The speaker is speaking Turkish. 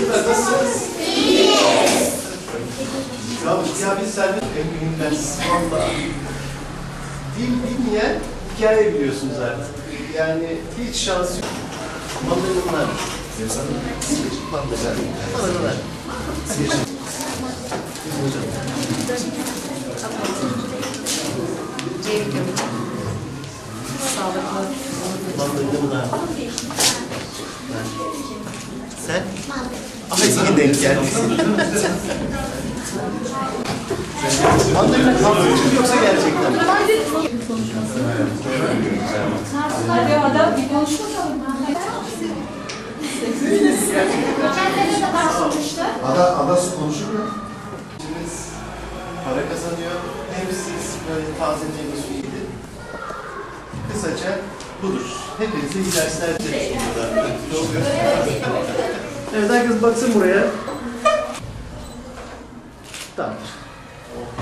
Çocuklar nasılsınız? İyiyiz. Ya, ya biz serbest eminim Valla. Dil bilmeyen hikaye biliyorsunuz artık. Yani hiç şansı yok. Balonlar. Bandajlar. Balonlar. Ceylin. Sağlıklı. Bandajlar. Sen? Bandajlar. Ay denk gelmişsin. Mandalina mu yoksa gerçekten mi? Konuşalım. Ada, adası konuşur mu? Siz para kazanıyor. Hem siz böyle tazeleyeni su gidin. Kısaca budur. Hepinize iyi dersler dileriz. Ne? najpierw zbakcymuję. Tak.